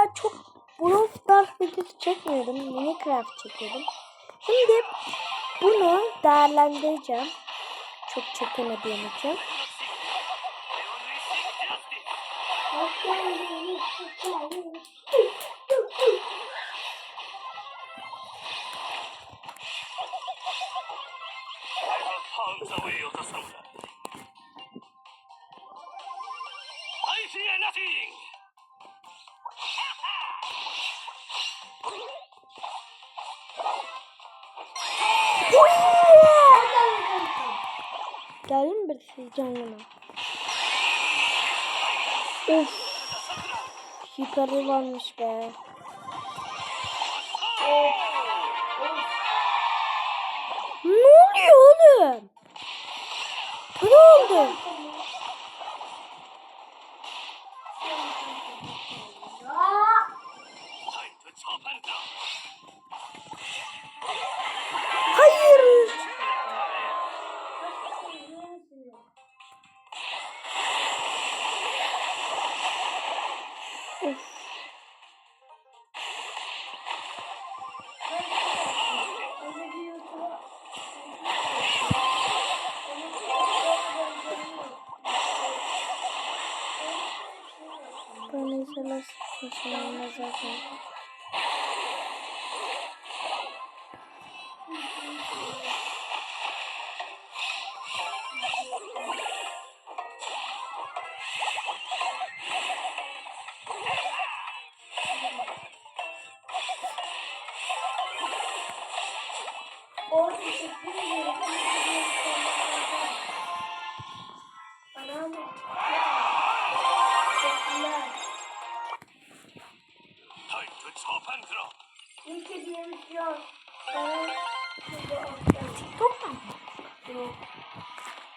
Ben çok Brawl Stars videosu çekmiyordum. Minecraft çekiyordum. Şimdi bunu değerlendireceğim. Çok çekemediğim için. I have Birisi canlıma? Of. Yukarı varmış be. Ne oluyor oğlum? Ne oldu? Time to chop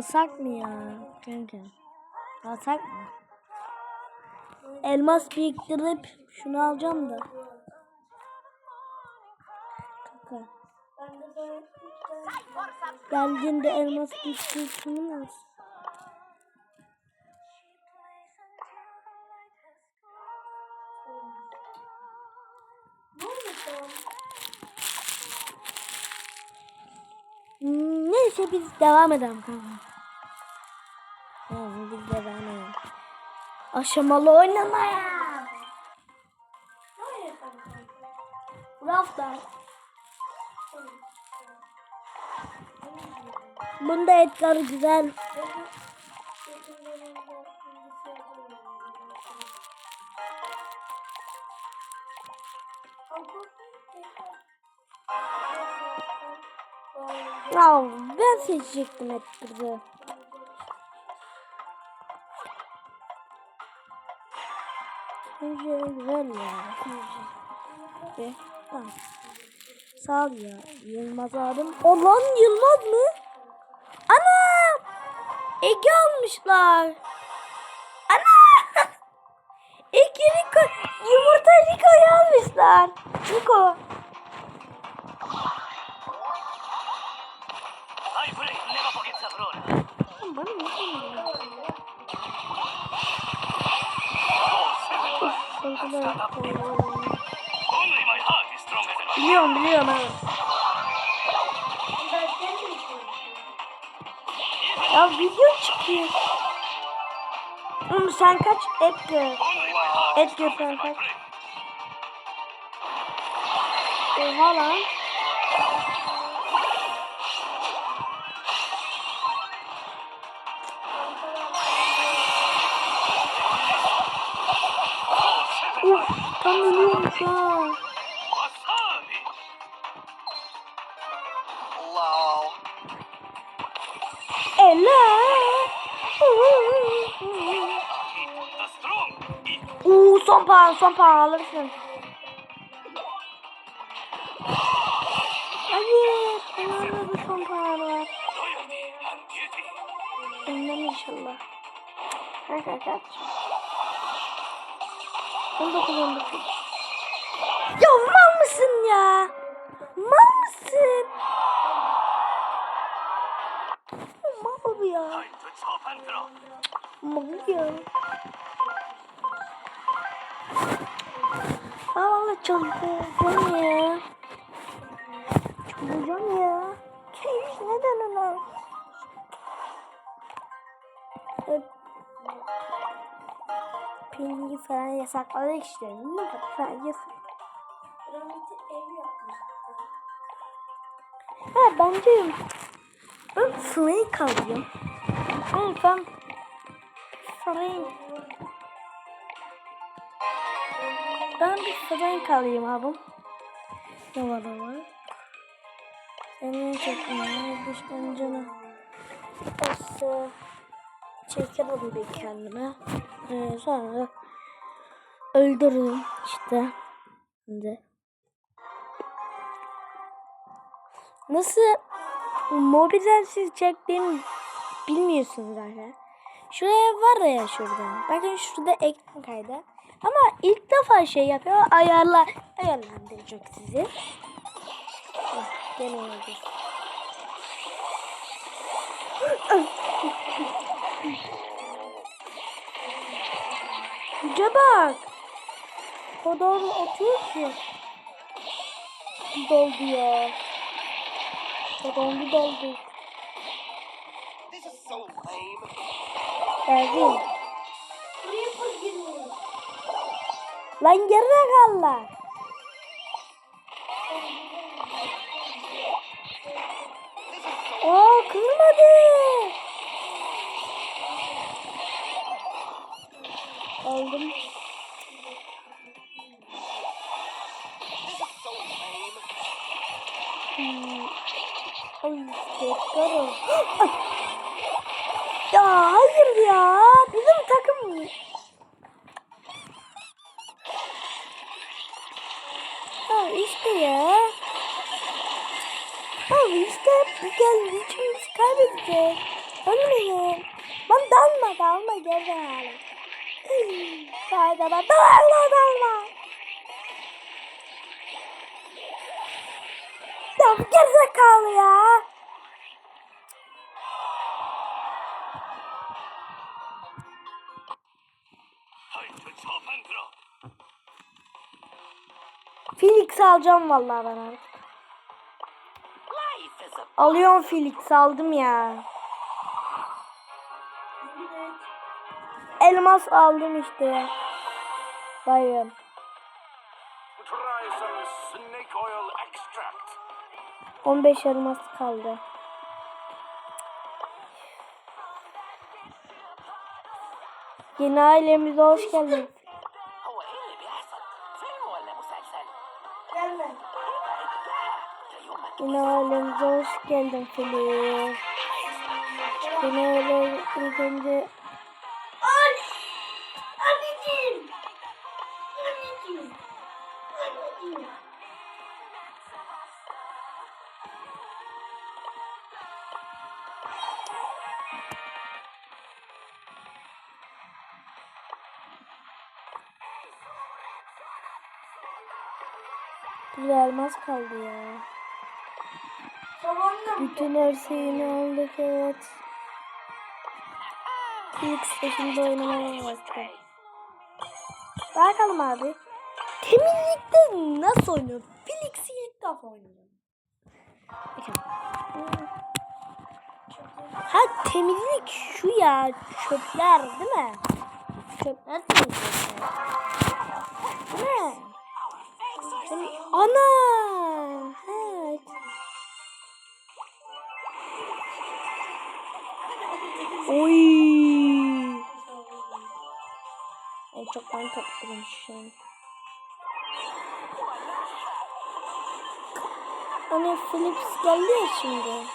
Alsak mı ya? Kanka. Alsak mı? Elmas biriktirip şunu alacağım da. Kanka. Geldiğinde elmas biriktirip şunu alsın? Neyse biz devam edelim kanka. Aşamalı oynamaya. Rafta. Bunda etler güzel. Ya ben seçecektim etleri. Güzel ya. Bence. Tamam. Sağ ol ya. Yılmaz abim. O lan Yılmaz mı? Ana! Ege almışlar. Ana! Ege Rico. Yumurta Rico'yu almışlar. Brawler! Bana ne Biliyorum biliyorum evet. Ya video çıkıyor. Oğlum sen kaç Edgar? Edgar sen kaç? Oha lan. Uf, tam ölüyorum şu an. Ela. Uuu son puan son puan alırsın. Hayır. Bana da son puan var. Ondan inşallah. Kaç. 19 19. Ya mal mısın ya? Mal mısın? Mal bu ya. Mal ya. Aa valla çalışacağım ya. Çalışacağım ya. Keyif neden ona? Peyniri falan yasakladık işte. Ne kadar falan yasak. Ha bence ben Frank alayım. Hayır ben Frank. Ben bir Frank alayım abim. Ne var ne var? Senin çekme. Düşman canı. Neyse. Çeker alayım kendime. Ee, sonra öldürürüm işte. Şimdi. Nasıl mobilden siz çektiğimi bilmiyorsunuz zaten. Şuraya var ya şurada. Bakın şurada ekran kaydı. Ama ilk defa şey yapıyor. Ayarla ayarlandıracak sizi. Heh, Gene oldu. Güce bak. Kadar atıyor ki. Doldu ya. Doldu. Lame. Geldi. Lan geride kallar. Aa kırmadı. Aldım. Hmm. Ay tekrar. Ya hayır ya. Bizim takım Ha işte ya. Abi işte bu geldi üçümüz kaybedeceğiz. Ölmeyin. Lan dalma dalma geri hala. Haydi dalma dalma dalma. Ya bu gerizekalı ya. Felix alacağım vallahi ben artık. Alıyorum Felix aldım ya. elmas aldım işte. Bayım. On beş elmas kaldı. Yeni ailemize hoş geldin. Yeni ailemize hoş geldin Filiz. Yeni ailemize Bir elmas kaldı ya. Bütün her şeyini aldık evet. Felix de şimdi oynamaya başladı. Bakalım abi. Temizlikte nasıl oynuyor? Felix ilk defa oynuyor. Bakın. Ha temizlik şu ya çöpler değil mi? Çöpler temizlik. Değil mi? Ana! Evet. Oy! En çok ben an. Ana Philips geldi ya şimdi.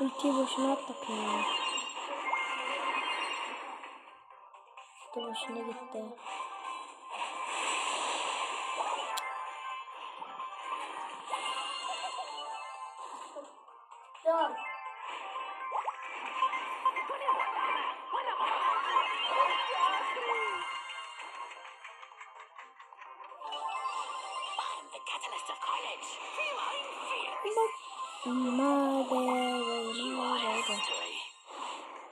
Ultiyi boşuna attık. Feel my fear. Madem, madem. History.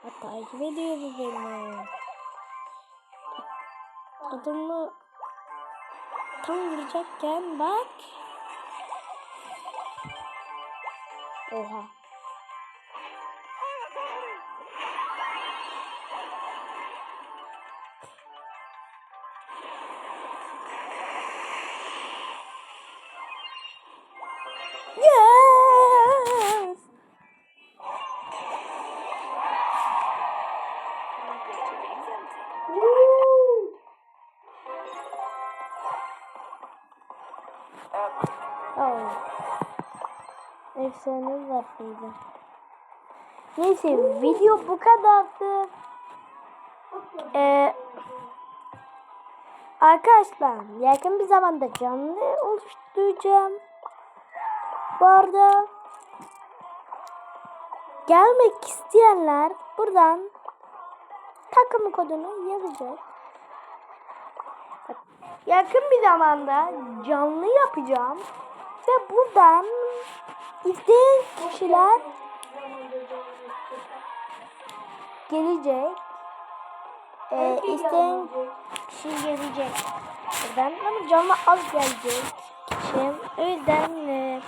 Ha, takip ediyor bu beni. Adımı tam vuracakken bak. Oha. Efsane zatlıydı. Neyse video bu kadardı. Ee, arkadaşlar yakın bir zamanda canlı oluşturacağım. Bu arada gelmek isteyenler buradan takım kodunu yazacak. Yakın bir zamanda canlı yapacağım. Ve buradan izleyen kişiler gelecek. Ee, isteyen kişi gelecek. Buradan ama canlı az gelecek kişi. O yüzden e,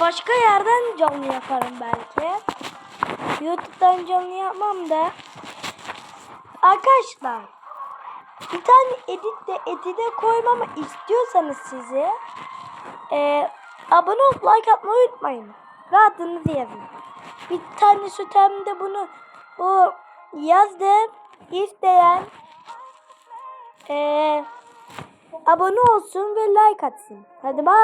başka yerden canlı yaparım belki. YouTube'dan canlı yapmam da. Arkadaşlar bir tane edit de edite koymamı istiyorsanız sizi e, abone olup like atmayı unutmayın. Ve adınızı yazın. Bir tane sütemde bunu bu yazdım. İsteyen e, abone olsun ve like atsın. Hadi bye.